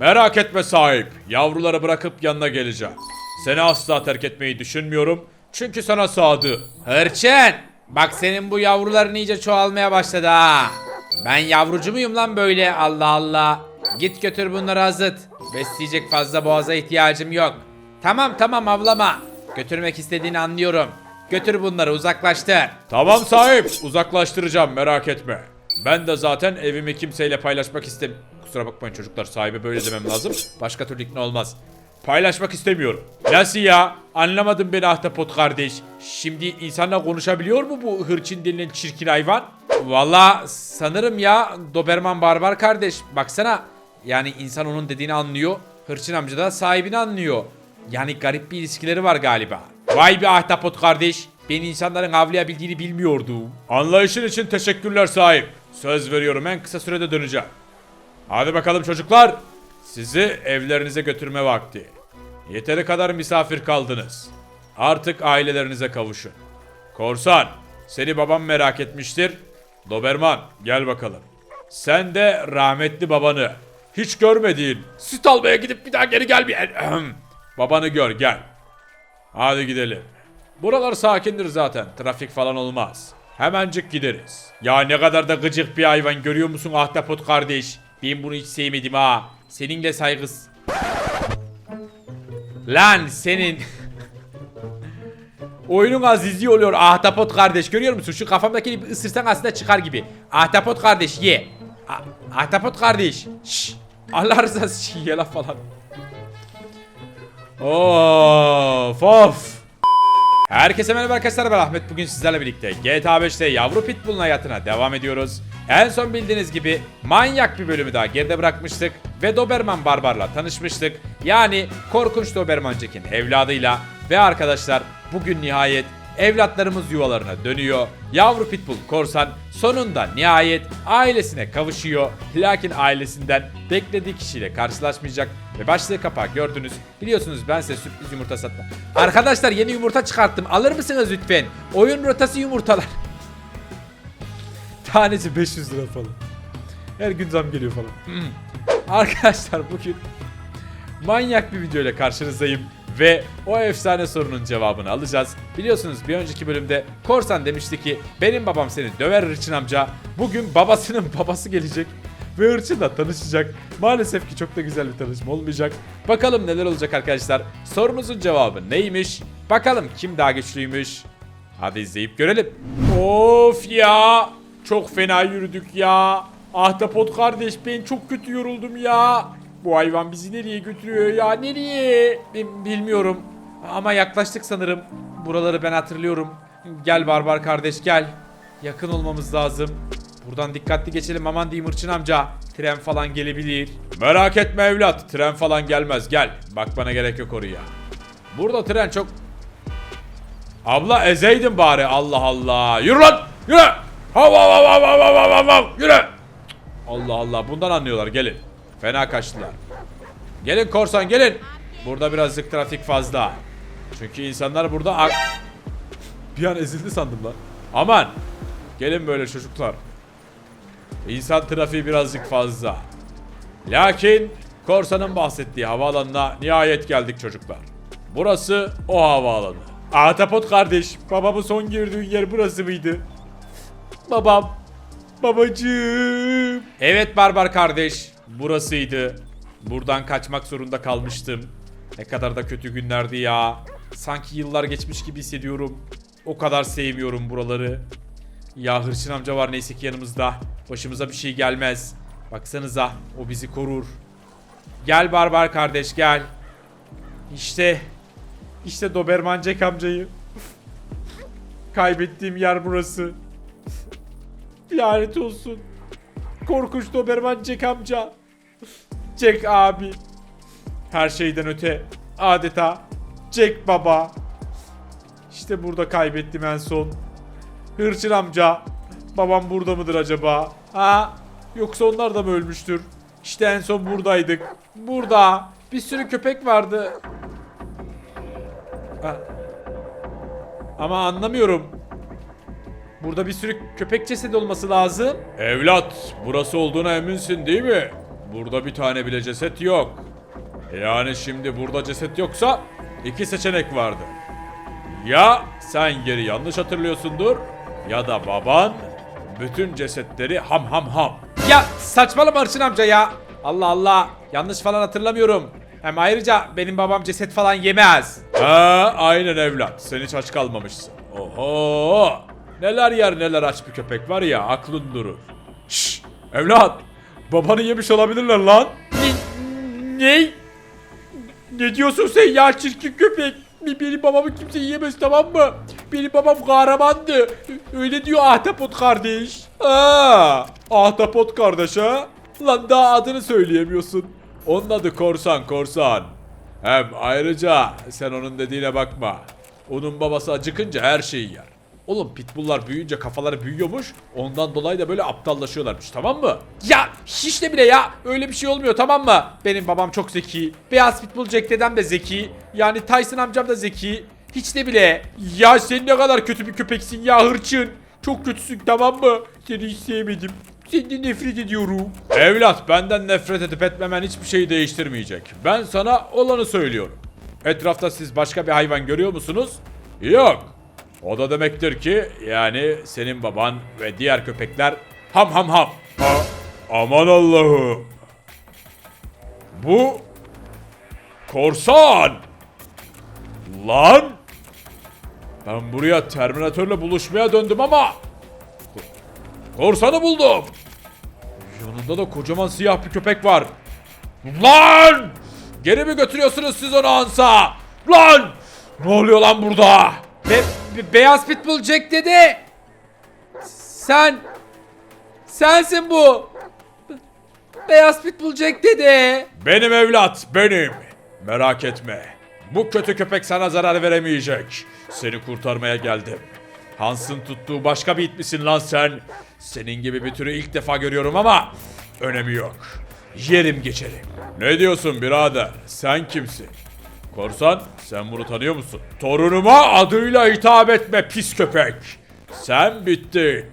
Merak etme sahip. Yavruları bırakıp yanına geleceğim. Seni asla terk etmeyi düşünmüyorum. Çünkü sana sadı. Hırçın. Bak senin bu yavruların iyice çoğalmaya başladı ha. Ben yavrucu muyum lan böyle Allah Allah. Git götür bunları azıt. Besleyecek fazla boğaza ihtiyacım yok. Tamam tamam avlama. Götürmek istediğini anlıyorum. Götür bunları uzaklaştır. Tamam sahip. Uzaklaştıracağım merak etme. Ben de zaten evimi kimseyle paylaşmak istem... Kusura bakmayın çocuklar sahibi böyle demem lazım. Başka türlü ikna olmaz. Paylaşmak istemiyorum. Nasıl ya? Anlamadın beni ahtapot kardeş. Şimdi insanla konuşabiliyor mu bu hırçın denilen çirkin hayvan? Valla sanırım ya Doberman Barbar kardeş. Baksana yani insan onun dediğini anlıyor. Hırçın amca da sahibini anlıyor. Yani garip bir ilişkileri var galiba. Vay be ahtapot kardeş. Ben insanların avlayabildiğini bilmiyordum. Anlayışın için teşekkürler sahip. Söz veriyorum en kısa sürede döneceğim. Hadi bakalım çocuklar. Sizi evlerinize götürme vakti. Yeteri kadar misafir kaldınız. Artık ailelerinize kavuşun. Korsan, seni babam merak etmiştir. Doberman, gel bakalım. Sen de rahmetli babanı, hiç görmediğin, süt almaya gidip bir daha geri gelmeyen babanı gör gel. Hadi gidelim. Buralar sakindir zaten. Trafik falan olmaz. Hemencik gideriz. Ya ne kadar da gıcık bir hayvan görüyor musun ahtapot kardeş? Ben bunu hiç sevmedim ha. Seninle saygız. Lan senin Oyunun azizi oluyor ahtapot kardeş görüyor musun? Şu kafamdakini bir ısırsan aslında çıkar gibi. Ahtapot kardeş ye. A- ahtapot kardeş. Şş. Allah rızası için ye la falan. Of of. Herkese merhaba arkadaşlar ben Ahmet bugün sizlerle birlikte GTA 5'te yavru pitbull'un hayatına devam ediyoruz. En son bildiğiniz gibi manyak bir bölümü daha geride bırakmıştık ve Doberman Barbar'la tanışmıştık. Yani korkunç Doberman Jack'in evladıyla ve arkadaşlar bugün nihayet evlatlarımız yuvalarına dönüyor. Yavru pitbull korsan sonunda nihayet ailesine kavuşuyor. Lakin ailesinden beklediği kişiyle karşılaşmayacak ve başlığı kapağı gördünüz. Biliyorsunuz ben size sürpriz yumurta satma. Arkadaşlar yeni yumurta çıkarttım. Alır mısınız lütfen? Oyun rotası yumurtalar. Tanesi 500 lira falan. Her gün zam geliyor falan. Hmm. Arkadaşlar bugün manyak bir video ile karşınızdayım. Ve o efsane sorunun cevabını alacağız. Biliyorsunuz bir önceki bölümde Korsan demişti ki benim babam seni döver Hırçın amca. Bugün babasının babası gelecek ve Hırçın'la tanışacak. Maalesef ki çok da güzel bir tanışma olmayacak. Bakalım neler olacak arkadaşlar. Sorunuzun cevabı neymiş? Bakalım kim daha güçlüymüş? Hadi izleyip görelim. Of ya. Çok fena yürüdük ya. Ahtapot kardeş ben çok kötü yoruldum ya. Bu hayvan bizi nereye götürüyor ya? Nereye? Ben bilmiyorum. Ama yaklaştık sanırım. Buraları ben hatırlıyorum. Gel barbar kardeş gel. Yakın olmamız lazım. Buradan dikkatli geçelim aman diyeyim Hırçın amca. Tren falan gelebilir. Merak etme evlat. Tren falan gelmez gel. Bakmana gerek yok oraya. Burada tren çok Abla ezeydin bari Allah Allah. Yürü lan yürü. Hav hav hav hav hav hav hav hav yürü. Allah Allah bundan anlıyorlar gelin. Fena kaçtılar. Gelin korsan gelin. Burada birazcık trafik fazla. Çünkü insanlar burada Bir an ezildi sandım lan. Aman. Gelin böyle çocuklar. İnsan trafiği birazcık fazla. Lakin korsanın bahsettiği havaalanına nihayet geldik çocuklar. Burası o havaalanı. Ahtapot kardeş, babamın son girdiği yer burası mıydı? Babam, babacığım. Evet Barbar kardeş, burasıydı. Buradan kaçmak zorunda kalmıştım. Ne kadar da kötü günlerdi ya. Sanki yıllar geçmiş gibi hissediyorum. O kadar sevmiyorum buraları. Ya Hırçın amca var neyse ki yanımızda. Başımıza bir şey gelmez. Baksanıza o bizi korur. Gel Barbar kardeş gel. İşte işte Doberman Jack amcayı. Kaybettiğim yer burası. Lanet olsun. Korkunç Doberman Jack amca. Jack abi. Her şeyden öte. Adeta Jack baba. İşte burada kaybettim en son. Hırçın amca. Babam burada mıdır acaba? Ha? Yoksa onlar da mı ölmüştür? İşte en son buradaydık. Burada. Bir sürü köpek vardı. Ha. Ama anlamıyorum. Burada bir sürü köpek cesedi olması lazım. Evlat, burası olduğuna eminsin değil mi? burada bir tane bile ceset yok. Yani şimdi burada ceset yoksa iki seçenek vardı. Ya sen geri yanlış hatırlıyorsundur ya da baban bütün cesetleri ham ham ham. Ya saçmalama Hırçın amca ya. Allah Allah. Yanlış falan hatırlamıyorum. Hem ayrıca benim babam ceset falan yemez. Ha aynen evlat sen hiç aç kalmamışsın. Oho neler yer neler aç bir köpek var ya aklın durur. Şşş evlat babanı yemiş olabilirler lan. Ne? Ne diyorsun sen ya çirkin köpek? Benim babamı kimse yiyemez tamam mı? Benim babam kahramandı. Öyle diyor Ahtapot kardeş. Aa, ahtapot kardeş ha? Lan daha adını söyleyemiyorsun. Onun adı korsan korsan. Hem ayrıca sen onun dediğine bakma. Onun babası acıkınca her şeyi yer. Oğlum pitbulllar büyüyünce kafaları büyüyormuş. Ondan dolayı da böyle aptallaşıyorlarmış tamam mı? Ya hiç de bile ya öyle bir şey olmuyor tamam mı? Benim babam çok zeki. Beyaz Pitbull Jack dedem de zeki. Yani Tyson amcam da zeki. Hiç de bile. Ya sen ne kadar kötü bir köpeksin ya hırçın. Çok kötüsün tamam mı? Seni hiç sevmedim. Senden nefret ediyorum. Evlat benden nefret edip etmemen hiçbir şeyi değiştirmeyecek. Ben sana olanı söylüyorum. Etrafta siz başka bir hayvan görüyor musunuz? Yok. O da demektir ki yani senin baban ve diğer köpekler ham ham ham. Ha, aman Allah'ım. Bu korsan. Lan. Ben buraya Terminatörle buluşmaya döndüm ama korsanı buldum. Yanında da kocaman siyah bir köpek var. Lan! Geri mi götürüyorsunuz siz onu Hansa? Lan! Ne oluyor lan burada? Be- Beyaz Pitbull Jack dedi. Sen sensin bu. Be- Beyaz Pitbull Jack dedi. Benim evlat, benim. Merak etme. Bu kötü köpek sana zarar veremeyecek. Seni kurtarmaya geldim. Hans'ın tuttuğu başka bir it misin lan sen? Senin gibi bir türü ilk defa görüyorum ama önemi yok. Yerim geçerim. Ne diyorsun birader? Sen kimsin? Korsan, sen bunu tanıyor musun? Torunuma adıyla hitap etme pis köpek. Sen bittin.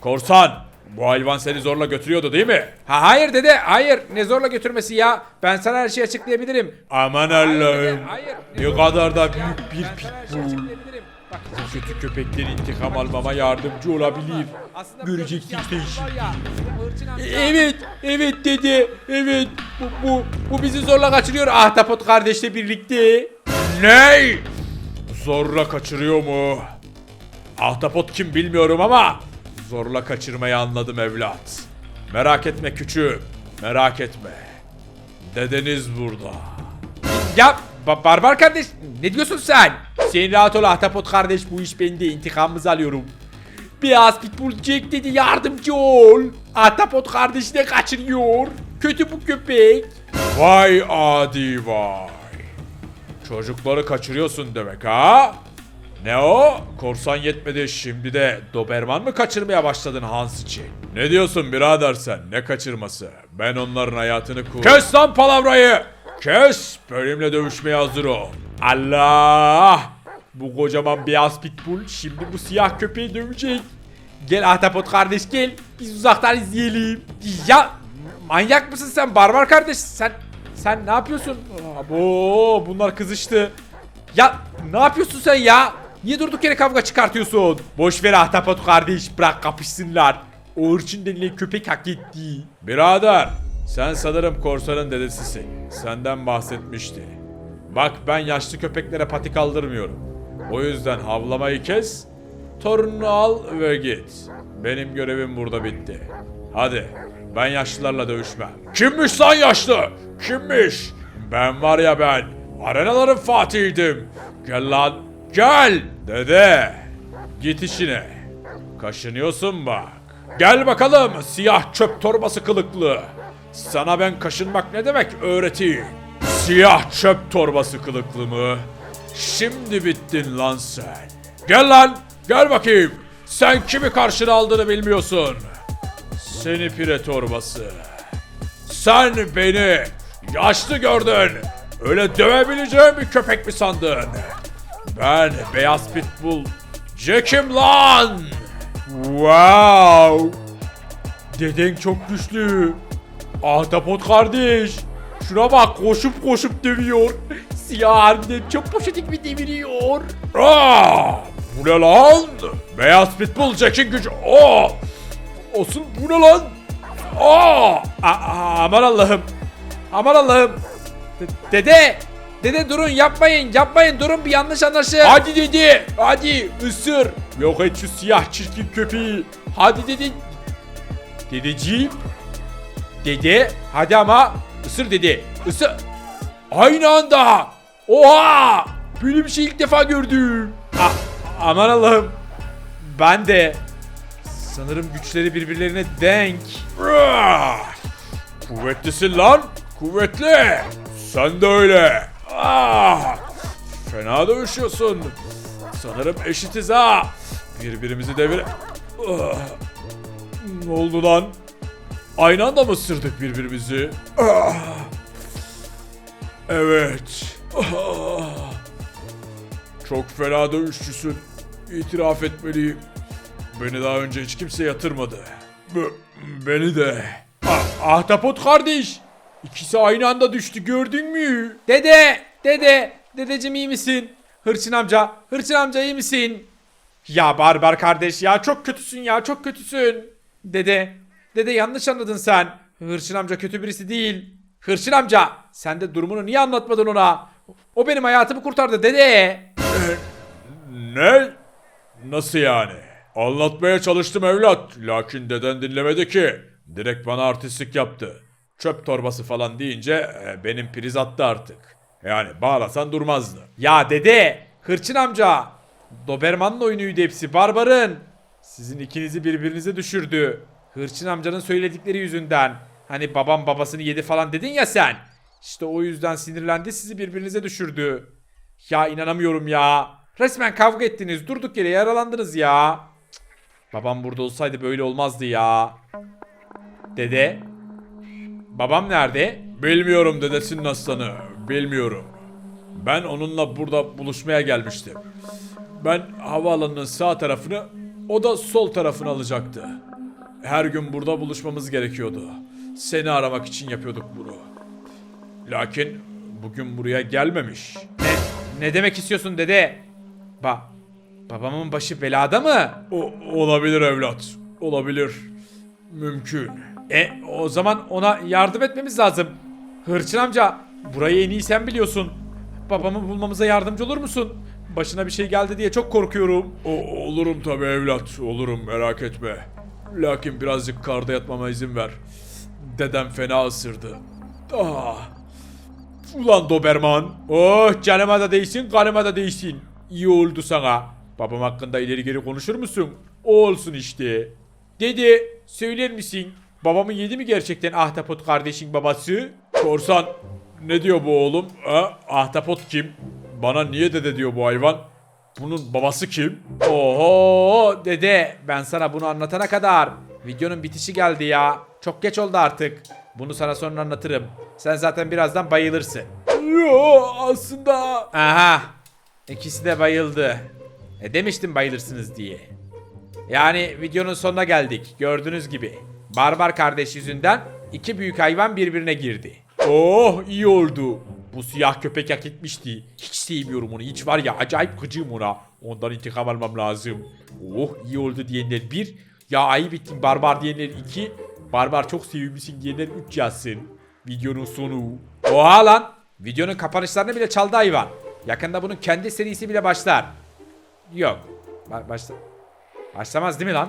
Korsan, bu hayvan seni zorla götürüyordu değil mi? Ha hayır dede hayır ne zorla götürmesi ya. Ben sana her şeyi açıklayabilirim. Aman Allah'ım. Ne kadar da büyük bir pitbull. Bu kötü köpekten intikam almama yardımcı olabilir. Göreceksin bu hırçın amca- Evet, evet dede, evet. Bu, bu, bu bizi zorla kaçırıyor Ahtapot kardeşle birlikte. Ne? Zorla kaçırıyor mu? Ahtapot kim bilmiyorum ama zorla kaçırmayı anladım evlat. Merak etme küçüğüm, merak etme. Dedeniz burada. Ya ba- barbar kardeş ne diyorsun sen? Sen rahat ol Ahtapot kardeş bu iş bende intikamımızı alıyorum. Beyaz Pitbull Jack dedi yardımcı ol. Ahtapot kardeş de kaçırıyor. Kötü bu köpek. Vay adi vay. Çocukları kaçırıyorsun demek ha? Ne o? Korsan yetmedi şimdi de Doberman mı kaçırmaya başladın Hans için? Ne diyorsun birader sen? Ne kaçırması? Ben onların hayatını kur... Kes lan palavrayı! Kes! Benimle dövüşmeye hazır ol. Allah! Bu kocaman beyaz pitbull şimdi bu siyah köpeği dövecek. Gel Ahtapot kardeş gel. Biz uzaktan izleyelim. Ya manyak mısın sen barbar kardeş? Sen sen ne yapıyorsun? Abo bunlar kızıştı. Ya ne yapıyorsun sen ya? Niye durduk yere kavga çıkartıyorsun? Boş ver Ahtapot kardeş bırak kapışsınlar. O hırçın denilen köpek hak etti. Birader, sen sanırım korsanın dedesisin. Senden bahsetmişti. Bak ben yaşlı köpeklere pati kaldırmıyorum. O yüzden havlamayı kes, torununu al ve git. Benim görevim burada bitti. Hadi, ben yaşlılarla dövüşmem. Kimmiş lan yaşlı? Kimmiş? Ben var ya ben, arenaların fatihiydim. Gel lan, gel! Dede, git işine. Kaşınıyorsun bak. Gel bakalım siyah çöp torbası kılıklı. Sana ben kaşınmak ne demek öğreteyim. Siyah çöp torbası kılıklı mı? Şimdi bittin lan sen. Gel lan gel bakayım. Sen kimi karşına aldığını bilmiyorsun. Seni pire torbası. Sen beni yaşlı gördün. Öyle dövebileceğim bir köpek mi sandın? Ben beyaz pitbull Jack'im lan. Wow. Deden çok güçlü. Ahtapot kardeş. Şuna bak koşup koşup dövüyor. Siyah harbiden çok poşetik bir deviriyor. Aa, bu ne lan? Beyaz pitbull Jack'in gücü. Aa, olsun bu ne lan? Aa, a- aman Allah'ım. Aman Allah'ım. De- dede! Dede durun yapmayın yapmayın durun bir yanlış anlaşıl. Hadi dedi. Hadi ısır. Yok et şu siyah çirkin köpeği. Hadi dedi. Dedeciğim. Dede. Hadi ama ısır dedi. Isır. Aynı anda. Oha. Böyle bir şey ilk defa gördüm. A- aman Allah'ım. Ben de. Sanırım güçleri birbirlerine denk. Ah! Kuvvetlisin lan. Kuvvetli. Sen de öyle. Ah! Fena dövüşüyorsun. Sanırım eşitiz ha. Birbirimizi devir... Ah! Ne oldu lan? Aynı anda mı ısırdık birbirimizi? Ah! Evet. Ah! Çok fena dövüşçüsün. İtiraf etmeliyim. Beni daha önce hiç kimse yatırmadı. Be- beni de. Ah, ahtapot kardeş. İkisi aynı anda düştü gördün mü? Dede! Dede! Dedeciğim iyi misin? Hırçın amca! Hırçın amca iyi misin? Ya barbar kardeş ya çok kötüsün ya çok kötüsün. Dede! Dede yanlış anladın sen. Hırçın amca kötü birisi değil. Hırçın amca! Sen de durumunu niye anlatmadın ona? O benim hayatımı kurtardı dede! Ne? Nasıl yani? Anlatmaya çalıştım evlat. Lakin deden dinlemedi ki. Direkt bana artistlik yaptı. Çöp torbası falan deyince e, benim priz attı artık. Yani bağlasan durmazdı. Ya dede! Hırçın amca! Doberman'ın oyunuydu hepsi barbarın. Sizin ikinizi birbirinize düşürdü. Hırçın amcanın söyledikleri yüzünden. Hani babam babasını yedi falan dedin ya sen. İşte o yüzden sinirlendi sizi birbirinize düşürdü. Ya inanamıyorum ya. Resmen kavga ettiniz durduk yere yaralandınız ya. Babam burada olsaydı böyle olmazdı ya. Dede. Babam nerede? Bilmiyorum dedesinin aslanı. Bilmiyorum. Ben onunla burada buluşmaya gelmiştim. Ben havaalanının sağ tarafını, o da sol tarafını alacaktı. Her gün burada buluşmamız gerekiyordu. Seni aramak için yapıyorduk bunu. Lakin bugün buraya gelmemiş. Ne, ne demek istiyorsun dede? Ba babamın başı belada mı? O, olabilir evlat. Olabilir. Mümkün. E o zaman ona yardım etmemiz lazım. Hırçın amca burayı en iyi sen biliyorsun. Babamı bulmamıza yardımcı olur musun? Başına bir şey geldi diye çok korkuyorum. O, olurum tabii evlat. Olurum merak etme. Lakin birazcık karda yatmama izin ver. Dedem fena ısırdı. Ah. Ulan Doberman. Oh canıma da değsin kanıma da değsin. İyi oldu sana. Babam hakkında ileri geri konuşur musun? O olsun işte. Dede söyler misin? Babamı yedi mi gerçekten ahtapot kardeşin babası? Korsan ne diyor bu oğlum? Ha? Ahtapot kim? Bana niye dede diyor bu hayvan? Bunun babası kim? Oho dede ben sana bunu anlatana kadar videonun bitişi geldi ya. Çok geç oldu artık. Bunu sana sonra anlatırım. Sen zaten birazdan bayılırsın. Yo aslında Aha. İkisi de bayıldı. E demiştim bayılırsınız diye. Yani videonun sonuna geldik. Gördüğünüz gibi. Barbar kardeş yüzünden iki büyük hayvan birbirine girdi. Oh iyi oldu. Bu siyah köpek hak etmişti. Hiç sevmiyorum onu. Hiç var ya acayip gıcığım ona. Ondan intikam almam lazım. Oh iyi oldu diyenler bir. Ya ayıp ettin barbar diyenler iki. Barbar çok sevimlisin diyenler üç yazsın. Videonun sonu. Oha lan. Videonun kapanışlarını bile çaldı hayvan. Yakında bunun kendi serisi bile başlar. Yok. Ba- başla Başlamaz değil mi lan?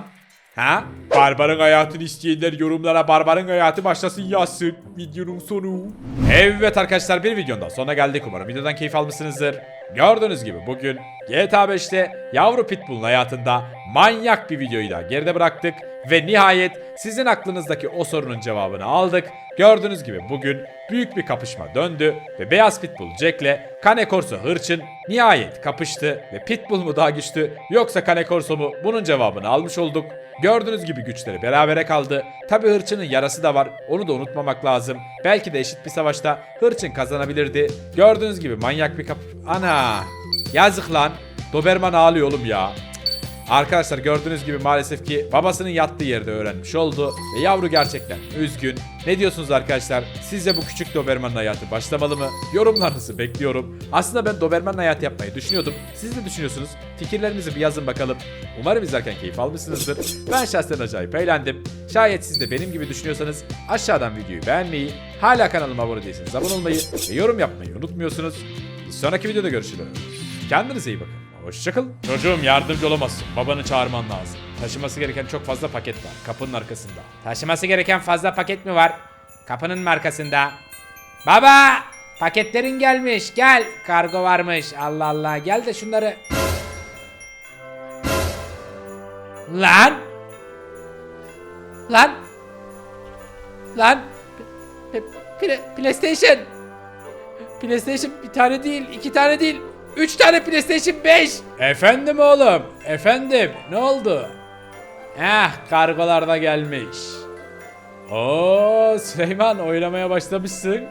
Ha? Barbarın hayatını isteyenler yorumlara barbarın hayatı başlasın yazsın. Videonun sonu. Evet arkadaşlar bir videonun daha sonuna geldik. Umarım videodan keyif almışsınızdır. Gördüğünüz gibi bugün GTA 5'te yavru pitbull'un hayatında manyak bir videoyu da geride bıraktık. Ve nihayet sizin aklınızdaki o sorunun cevabını aldık. Gördüğünüz gibi bugün büyük bir kapışma döndü ve Beyaz Pitbull Jack ile Kane Corso Hırçın nihayet kapıştı ve Pitbull mu daha güçlü yoksa Kane Corso mu bunun cevabını almış olduk. Gördüğünüz gibi güçleri berabere kaldı. Tabi Hırçın'ın yarası da var. Onu da unutmamak lazım. Belki de eşit bir savaşta Hırçın kazanabilirdi. Gördüğünüz gibi manyak bir kap... Ana! Yazık lan. Doberman ağlıyor oğlum ya. Arkadaşlar gördüğünüz gibi maalesef ki babasının yattığı yerde öğrenmiş oldu. Ve yavru gerçekten üzgün. Ne diyorsunuz arkadaşlar? Sizce bu küçük Doberman'ın hayatı başlamalı mı? Yorumlarınızı bekliyorum. Aslında ben Doberman'ın hayatı yapmayı düşünüyordum. Siz ne düşünüyorsunuz? Fikirlerinizi bir yazın bakalım. Umarım izlerken keyif almışsınızdır. Ben şahsen acayip eğlendim. Şayet siz de benim gibi düşünüyorsanız aşağıdan videoyu beğenmeyi, hala kanalıma abone değilseniz abone olmayı ve yorum yapmayı unutmuyorsunuz. Bir sonraki videoda görüşürüz. Kendinize iyi bakın. Hoşçakalın. Çocuğum yardımcı olamazsın. Babanı çağırman lazım. Taşıması gereken çok fazla paket var. Kapının arkasında. Taşıması gereken fazla paket mi var? Kapının markasında. Baba! Paketlerin gelmiş. Gel. Kargo varmış. Allah Allah. Gel de şunları. Lan! Lan! Lan! P- P- PlayStation! PlayStation bir tane değil, iki tane değil. Üç tane PlayStation 5. Efendim oğlum. Efendim. Ne oldu? Eh kargolar da gelmiş. Oo Süleyman oylamaya başlamışsın.